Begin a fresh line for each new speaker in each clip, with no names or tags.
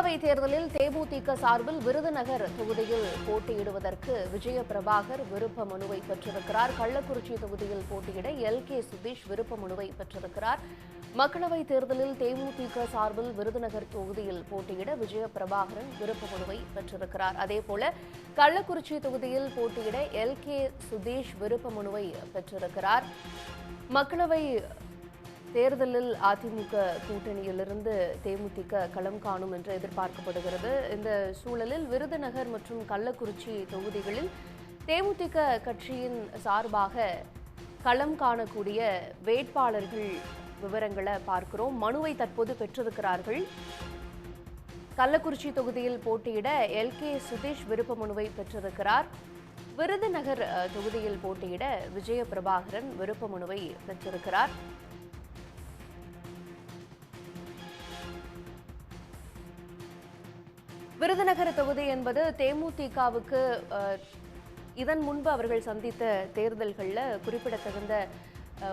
மக்களவை தேர்தலில் தேமுதிக சார்பில் விருதுநகர் தொகுதியில் போட்டியிடுவதற்கு விஜய பிரபாகர் விருப்ப மனுவை பெற்றிருக்கிறார். கள்ளக்குறிச்சி தொகுதியில் போட்டியிட எல். கே. சுதீஷ் விருப்ப மனுவை பெற்றிருக்கிறார். மக்களவை தேர்தலில் தேமுதிக சார்பில் விருதுநகர் தொகுதியில் போட்டியிட விஜய பிரபாகரன் விருப்ப மனுவை பெற்றிருக்கிறார். அதேபோல கள்ளக்குறிச்சி தொகுதியில் போட்டியிட எல். கே. சுதீஷ் விருப்ப மனுவை பெற்றிருக்கிறார். மக்களவை தேர்தலில் அதிமுக கூட்டணியிலிருந்து தேமுதிக களம் காணும் என்று எதிர்பார்க்கப்படுகிறது. இந்த சூழலில் விருதுநகர் மற்றும் கள்ளக்குறிச்சி தொகுதிகளில் தேமுதிக கட்சியின் சார்பாக களம் காணக்கூடிய வேட்பாளர்கள் விவரங்களை பார்க்கிறோம். மனுவை தற்போது பெற்றிருக்கிறார்கள். கள்ளக்குறிச்சி தொகுதியில் போட்டியிட எல். கே. சுதீஷ் விருப்ப மனுவை பெற்றிருக்கிறார். விருதுநகர் தொகுதியில் போட்டியிட விஜய பிரபாகரன் விருப்ப மனுவை பெற்றிருக்கிறார். விருதுநகர் தொகுதி என்பது தேமுதிகவுக்கு இதன் முன்பு அவர்கள் சந்தித்த தேர்தல்களில் குறிப்பிடத்தகுந்த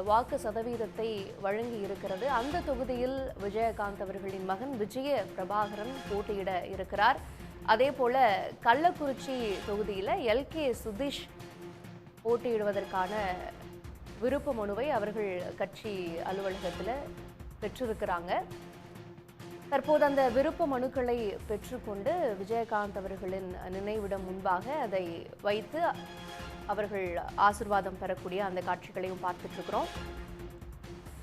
வாக்கு சதவீதத்தை வழங்கி இருக்கிறது அந்த தொகுதியில் விஜயகாந்த் அவர்களின் மகன் விஜய பிரபாகரன் போட்டியிட இருக்கிறார். அதே போல கள்ளக்குறிச்சி தொகுதியில் எல். கே. சுதீஷ் போட்டியிடுவதற்கான விருப்ப மனுவை அவர்கள் கட்சி அலுவலகத்தில் பெற்றிருக்கிறாங்க. தற்போது அந்த விருப்ப மனுக்களை பெற்றுக்கொண்டு விஜயகாந்த் அவர்களின் நினைவிடம் முன்பாக அதை வைத்து அவர்கள் ஆசிர்வாதம் பெறக்கூடிய அந்த காட்சிகளையும் பார்த்துட்டு இருக்கிறோம்.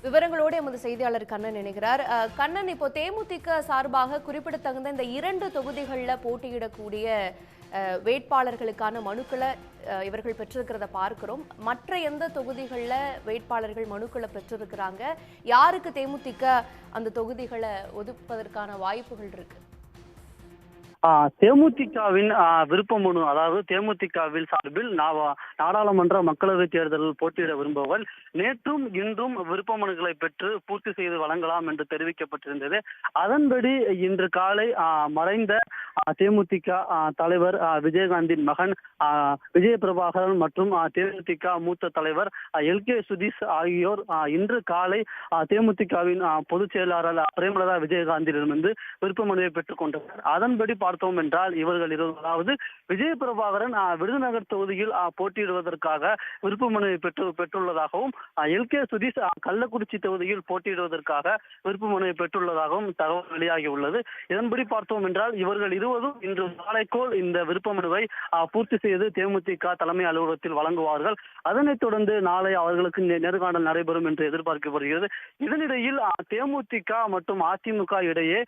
விவரங்களோடு எமது செய்தியாளர் கண்ணன் நினைக்கிறார் கண்ணன் இப்போ தேமுதிக சார்பாக குறிப்பிடத்தகுந்த இந்த இரண்டு தொகுதிகளில் போட்டியிடக்கூடிய வேட்பாளர்களுக்கான மனுக்களை இவர்கள் பெற்றிருக்கிறத பார்க்கிறோம். மற்ற எந்த தொகுதிகளில் வேட்பாளர்கள் மனுக்களை பெற்றிருக்கிறாங்க? யாருக்கு தேமுதிக அந்த தொகுதிகளை ஒதுப்பதற்கான வாய்ப்புகள்
இருக்குது தேமுதிகவின் ஆ, விருப்ப மனு அதாவது தேமுதிகவில் சார்பில் நாடாளுமன்ற மக்களவைத் தேர்தலில் போட்டியிட விரும்புபவர் நேற்றும் இன்றும் விருப்ப மனுக்களை பெற்று பூர்த்தி செய்து வழங்கலாம் என்று தெரிவிக்கப்பட்டிருந்தது. அதன்படி இன்று காலை மறைந்த தேமுதிக தலைவர் விஜயகாந்தின் மகன் ஆ, விஜய பிரபாகரன் மற்றும் தேமுதிக மூத்த தலைவர் எல். கே. சுதீஷ் ஆகியோர் இன்று காலை தேமுதிகவின் பொதுச் செயலாளர் பிரேமலதா விஜயகாந்திடமிருந்து விருப்ப மனுவை பெற்றுக் கொண்டனர். அதன்படி பார்த்தோம் என்றால் இவர்கள் இருவர் அதாவது விஜய பிரபாகரன் விருதுநகர் தொகுதியில் போட்டியிடுவதற்காக விருப்ப மனுவை பெற்று பெற்றுள்ளதாகவும் எல். கே. சுதீஷ் கள்ளக்குறிச்சி தொகுதியில் போட்டியிடுவதற்காக விருப்ப மனுவை பெற்றுள்ளதாகவும் தகவல் வெளியாகி உள்ளது இதன்படி பார்த்தோம் என்றால் இவர்கள் இருவரும் இன்று மாலைக்கோள் இந்த விருப்ப மனுவை பூர்த்தி செய்து தேமுதிக தலைமை அலுவலகத்தில் வழங்குவார்கள். அதனைத் தொடர்ந்து நாளை அவர்களுக்கு நேர்காணல் நடைபெறும் என்று எதிர்பார்க்கப்படுகிறது. இதனிடையில் தேமுதிக மற்றும் அதிமுக இடையே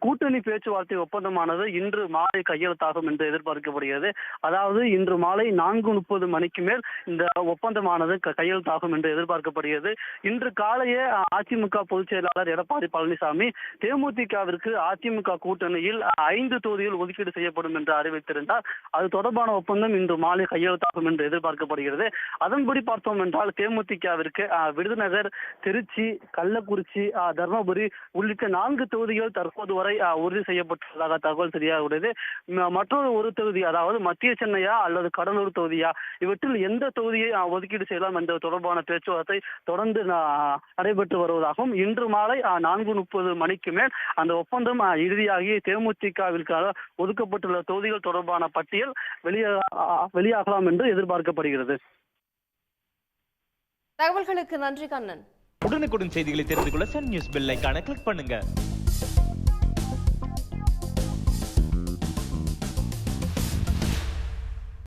கூட்டணி பேச்சுவார்த்தை ஒப்பந்தமானது இன்று மாலை கையெழுத்தாகும் என்று எதிர்பார்க்கப்படுகிறது. அதாவது இன்று மாலை நான்கு முப்பது மணிக்கு மேல் இந்த ஒப்பந்தமானது கையெழுத்தாகும் என்று எதிர்பார்க்கப்படுகிறது. இன்று காலையே அதிமுக பொதுச் செயலாளர் எடப்பாடி பழனிசாமி தேமுதிகவிற்கு அதிமுக கூட்டணியில் ஐந்து தொகுதிகள் ஒதுக்கீடு செய்யப்படும் என்று அறிவித்திருந்தார். அது தொடர்பான ஒப்பந்தம் இன்று மாலை கையெழுத்தாகும் என்று எதிர்பார்க்கப்படுகிறது. அதன்படி பார்த்தோம் என்றால் தேமுதிகவிற்கு விருதுநகர் திருச்சி கள்ளக்குறிச்சி தர்மபுரி உள்ளிட்ட நான்கு தொகுதிகள் தற்போது வரை உறுதி செய்யப்பட்டுள்ளதாக தகவல் தெரிய ம- மற்றொரு ஒரு தொகுதி அதாவது மத்திய சென்னையா அல்லது கடலூர் தொகுதியா? இவற்றில் எந்த தொகுதியை ஒதுக்கீடு செய்யலாம் என்ற தொடர்பான பேச்சுவார்த்தை தொடர்ந்து நடைபெற்று வருவதாகவும் இன்று மாலை நான்கு முப்பது மணிக்கு மேல் அந்த ஒப்பந்தம் இறுதியாகி தேமுதிகவிற்காக ஒதுக்கப்பட்டுள்ள தொகுதிகள் தொடர்பான பட்டியல் வெளியே வெளியாகலாம் என்று எதிர்பார்க்கப்படுகிறது.
தகவல்களுக்கு நன்றி கண்ணன்.
உடனுக்குடன் செய்திகளை தெரிந்து கொள்ள சன் நியூஸ் பெல் ஐகானை கிளிக் பண்ணுங்க.